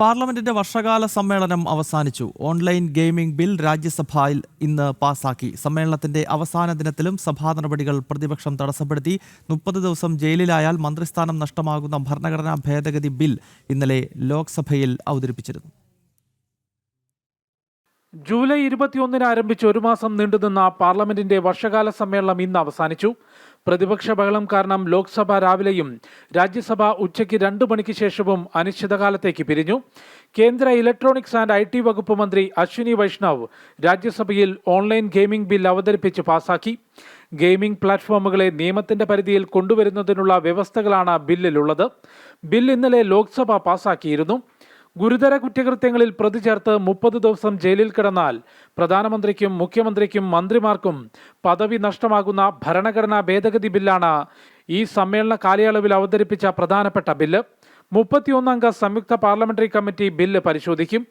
പാർലമെന്റിന്റെ വർഷകാല സമ്മേളനം അവസാനിച്ചു. ഓൺലൈൻ ഗെയിമിംഗ് ബിൽ രാജ്യസഭയിൽ ഇന്ന് പാസാക്കി. സമ്മേളനത്തിന്റെ അവസാന ദിനത്തിലും സഭാ നടപടികൾ പ്രതിപക്ഷം തടസ്സപ്പെടുത്തി. മുപ്പത് ദിവസം ജയിലിലായാൽ മന്ത്രിസ്ഥാനം നഷ്ടമാകുന്ന ഭരണഘടനാ ഭേദഗതി ബിൽ ഇന്നലെ ലോക്സഭയിൽ അവതരിപ്പിച്ചിരുന്നു. ജൂലൈ ഇരുപത്തിയൊന്നിന് ആരംഭിച്ച് ഒരു മാസം നീണ്ടുനിന്ന പാർലമെന്റിന്റെ വർഷകാല സമ്മേളനം ഇന്ന് അവസാനിച്ചു. പ്രതിപക്ഷ ബഹളം കാരണം ലോക്സഭ രാവിലെയും രാജ്യസഭ ഉച്ചയ്ക്ക് രണ്ടു മണിക്ക് ശേഷവും അനിശ്ചിതകാലത്തേക്ക് പിരിഞ്ഞു. കേന്ദ്ര ഇലക്ട്രോണിക്സ് ആൻഡ് ഐ ടി വകുപ്പ് മന്ത്രി അശ്വിനി വൈഷ്ണവ് രാജ്യസഭയിൽ ഓൺലൈൻ ഗെയിമിംഗ് ബിൽ അവതരിപ്പിച്ച് പാസാക്കി. ഗെയിമിംഗ് പ്ലാറ്റ്ഫോമുകളെ നിയമത്തിന്റെ പരിധിയിൽ കൊണ്ടുവരുന്നതിനുള്ള വ്യവസ്ഥകളാണ് ബില്ലിലുള്ളത്. ബിൽ ഇന്നലെ ലോക്സഭ പാസാക്കിയിരുന്നു. ഗുരുതര കുറ്റകൃത്യങ്ങളിൽ പ്രതി ചേർത്ത് മുപ്പത് ദിവസം ജയിലിൽ കിടന്നാൽ പ്രധാനമന്ത്രിക്കും മുഖ്യമന്ത്രിക്കും മന്ത്രിമാർക്കും പദവി നഷ്ടമാകുന്ന ഭരണഘടനാ ഭേദഗതി ബില്ലാണ് ഈ സമ്മേളന കാലയളവിൽ അവതരിപ്പിച്ച പ്രധാനപ്പെട്ട ബില്ല്. മുപ്പത്തിയൊന്നംഗ സംയുക്ത പാർലമെന്ററി കമ്മിറ്റി ബില്ല് പരിശോധിക്കും.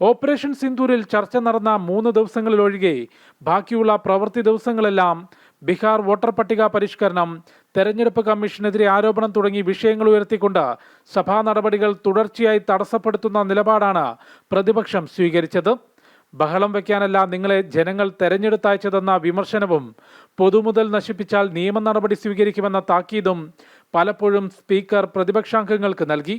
ഓപ്പറേഷൻ സിന്ദൂരിൽ ചർച്ച നടന്ന മൂന്ന് ദിവസങ്ങളിലൊഴികെ ബാക്കിയുള്ള പ്രവൃത്തി ദിവസങ്ങളെല്ലാം ബീഹാർ വോട്ടർ പട്ടിക പരിഷ്കരണം തെരഞ്ഞെടുപ്പ് കമ്മീഷനെതിരെ ആരോപണം തുടങ്ങി വിഷയങ്ങൾ ഉയർത്തിക്കൊണ്ട് സഭാ നടപടികൾ തുടർച്ചയായി തടസ്സപ്പെടുത്തുന്ന നിലപാടാണ് പ്രതിപക്ഷം സ്വീകരിച്ചത്. ബഹളം വയ്ക്കാനല്ല നിങ്ങളെ ജനങ്ങൾ തെരഞ്ഞെടുത്തയച്ചതെന്ന വിമർശനവും പൊതുമുതൽ നശിപ്പിച്ചാൽ നിയമ നടപടി സ്വീകരിക്കുമെന്ന താക്കീതും പലപ്പോഴും സ്പീക്കർ പ്രതിപക്ഷാംഗങ്ങൾക്ക് നൽകി.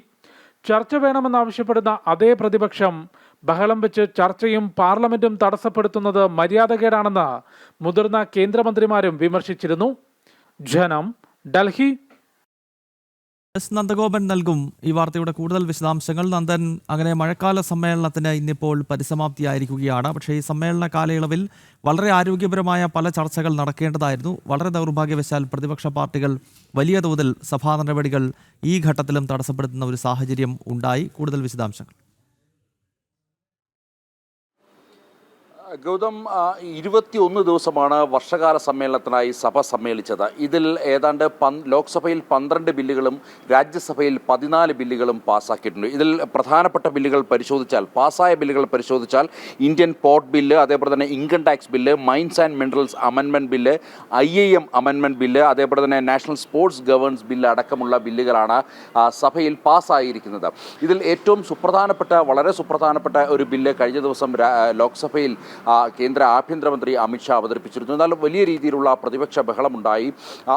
ചർച്ച വേണമെന്നാവശ്യപ്പെടുന്ന അതേ പ്രതിപക്ഷം ബഹളം വെച്ച് ചർച്ചയും പാർലമെന്റും തടസ്സപ്പെടുത്തുന്നത് മര്യാദകേടാണെന്ന് മുതിർന്ന കേന്ദ്രമന്ത്രിമാരും വിമർശിച്ചിരുന്നു. ജനം ഡൽഹി. എസ് നന്ദഗോപൻ നൽകും ഈ വാർത്തയുടെ കൂടുതൽ വിശദാംശങ്ങൾ. നന്ദൻ അങ്ങനെ മഴക്കാല സമ്മേളനത്തിന് ഇന്നിപ്പോൾ പരിസമാപ്തിയായിരിക്കുകയാണ്. പക്ഷേ ഈ സമ്മേളന കാലയളവിൽ വളരെ ആരോഗ്യപരമായ പല ചർച്ചകൾ നടക്കേണ്ടതായിരുന്നു. വളരെ ദൗർഭാഗ്യവശാൽ പ്രതിപക്ഷ പാർട്ടികൾ വലിയ തോതിൽ സഭാ നടപടികൾ ഈ ഘട്ടത്തിലും തടസ്സപ്പെടുത്തുന്ന ഒരു സാഹചര്യം ഉണ്ടായി. കൂടുതൽ വിശദാംശങ്ങൾ. ഗൗതം ഇരുപത്തിയൊന്ന് ദിവസമാണ് വർഷകാല സമ്മേളനത്തിനായി സഭ സമ്മേളിച്ചത്. ഇതിൽ ഏതാണ്ട് ലോക്സഭയിൽ പന്ത്രണ്ട് ബില്ലുകളും രാജ്യസഭയിൽ പതിനാല് ബില്ലുകളും പാസ്സാക്കിയിട്ടുണ്ട് ഇതിൽ പ്രധാനപ്പെട്ട ബില്ലുകൾ പരിശോധിച്ചാൽ പാസ്സായ ബില്ലുകൾ പരിശോധിച്ചാൽ ഇന്ത്യൻ പോർട്ട് ബില്ല് അതേപോലെ തന്നെ income tax bill mines and minerals അമെൻമെന്റ് bill I I M അമെൻമെന്റ് bill അതേപോലെ തന്നെ നാഷണൽ സ്പോർട്സ് ഗവേൺസ് ബില്ല് അടക്കമുള്ള ബില്ലുകളാണ് സഭയിൽ പാസ്സായിരിക്കുന്നത് ഇതിൽ ഏറ്റവും സുപ്രധാനപ്പെട്ട വളരെ സുപ്രധാനപ്പെട്ട ഒരു ബില്ല് കഴിഞ്ഞ ദിവസം ലോക്സഭയിൽ കേന്ദ്ര ആഭ്യന്തരമന്ത്രി അമിത്ഷാ അവതരിപ്പിച്ചിരുന്നു. എന്നാൽ വലിയ രീതിയിലുള്ള പ്രതിപക്ഷ ബഹളമുണ്ടായി.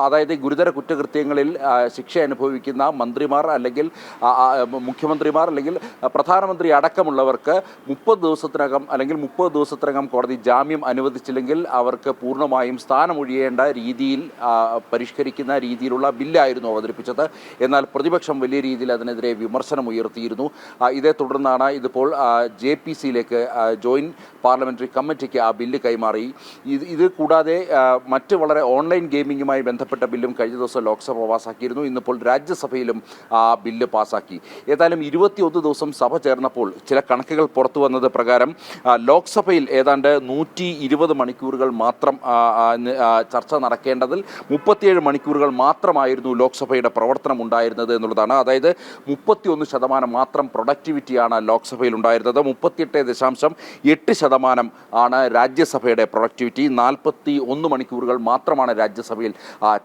അതായത് ഗുരുതര കുറ്റകൃത്യങ്ങളിൽ ശിക്ഷ അനുഭവിക്കുന്ന മന്ത്രിമാർ അല്ലെങ്കിൽ മുഖ്യമന്ത്രിമാർ അല്ലെങ്കിൽ പ്രധാനമന്ത്രി അടക്കമുള്ളവർക്ക് മുപ്പത് ദിവസത്തിനകം അല്ലെങ്കിൽ മുപ്പത് ദിവസത്തിനകം കോടതി ജാമ്യം അനുവദിച്ചില്ലെങ്കിൽ അവർക്ക് പൂർണമായും സ്ഥാനമൊഴിയേണ്ട രീതിയിൽ പരിഷ്കരിക്കുന്ന രീതിയിലുള്ള ബില്ലായിരുന്നു അവതരിപ്പിച്ചത്. എന്നാൽ പ്രതിപക്ഷം വലിയ രീതിയിൽ അതിനെതിരെ വിമർശനം ഉയർത്തിയിരുന്നു. ഇതേ തുടർന്നാണ് ഇതിപ്പോൾ ജെ പി സിയിലേക്ക് ജോയിന്റ് പാർലമെന്ററി കമ്മിറ്റിക്ക് ആ ബില്ല് കൈമാറി. ഇത് ഇത് കൂടാതെ മറ്റ് വളരെ ഓൺലൈൻ ഗെയിമിങ്ങുമായി ബന്ധപ്പെട്ട ബില്ലും കഴിഞ്ഞ ദിവസം ലോക്സഭ പാസാക്കിയിരുന്നു. ഇന്നിപ്പോൾ രാജ്യസഭയിലും ആ ബില്ല് പാസാക്കി. ഏതായാലും ഇരുപത്തിയൊന്ന് ദിവസം സഭ ചേർന്നപ്പോൾ ചില കണക്കുകൾ പുറത്തു വന്നത് പ്രകാരം ലോക്സഭയിൽ ഏതാണ്ട് നൂറ്റി ഇരുപത് മണിക്കൂറുകൾ മാത്രം ചർച്ച നടക്കേണ്ടതിൽ മുപ്പത്തിയേഴ് മണിക്കൂറുകൾ മാത്രമായിരുന്നു ലോക്സഭയുടെ പ്രവർത്തനം ഉണ്ടായിരുന്നത് എന്നുള്ളതാണ്. അതായത് മുപ്പത്തിയൊന്ന് ശതമാനം മാത്രം പ്രൊഡക്ടിവിറ്റിയാണ് ലോക്സഭയിൽ ഉണ്ടായിരുന്നത്. മുപ്പത്തിയെട്ട് ദശാംശം എട്ട് ശതമാനം ആണ് രാജ്യസഭയുടെ പ്രൊഡക്ടിവിറ്റി. നാൽപ്പത്തി ഒന്ന് മണിക്കൂറുകൾ മാത്രമാണ് രാജ്യസഭയിൽ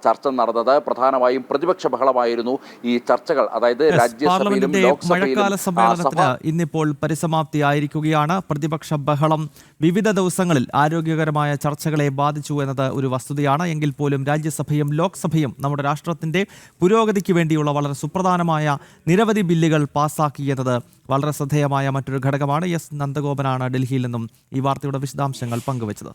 ചർച്ച നടന്നത്. പ്രധാനമായും പ്രതിപക്ഷ ബഹളമായിരുന്നു ഈ ചർച്ചകൾ. അതായത് രാജ്യസഭയിലും ലോക്സഭയിലും മഴക്കാല സമ്മേളനത്തിന് ഇന്നിപ്പോൾ പരിസമാപ്തിയായിരിക്കുകയാണ്. പ്രതിപക്ഷ ബഹളം വിവിധ ദിവസങ്ങളിൽ ആരോഗ്യകരമായ ചർച്ചകളെ ബാധിച്ചു എന്നത് ഒരു വസ്തുതയാണ്. എങ്കിൽ പോലും രാജ്യസഭയും ലോക്സഭയും നമ്മുടെ രാഷ്ട്രത്തിന്റെ പുരോഗതിക്ക് വേണ്ടിയുള്ള വളരെ സുപ്രധാനമായ നിരവധി ബില്ലുകൾ പാസ്സാക്കിയത് വളരെ ശ്രദ്ധേയമായ മറ്റൊരു ഘടകമാണ്. എസ്. നന്ദഗോപനാണ് ഡൽഹിയിൽ നിന്നും ഈ വാർത്തയുടെ വിശദാംശങ്ങൾ പങ്കുവച്ചത്.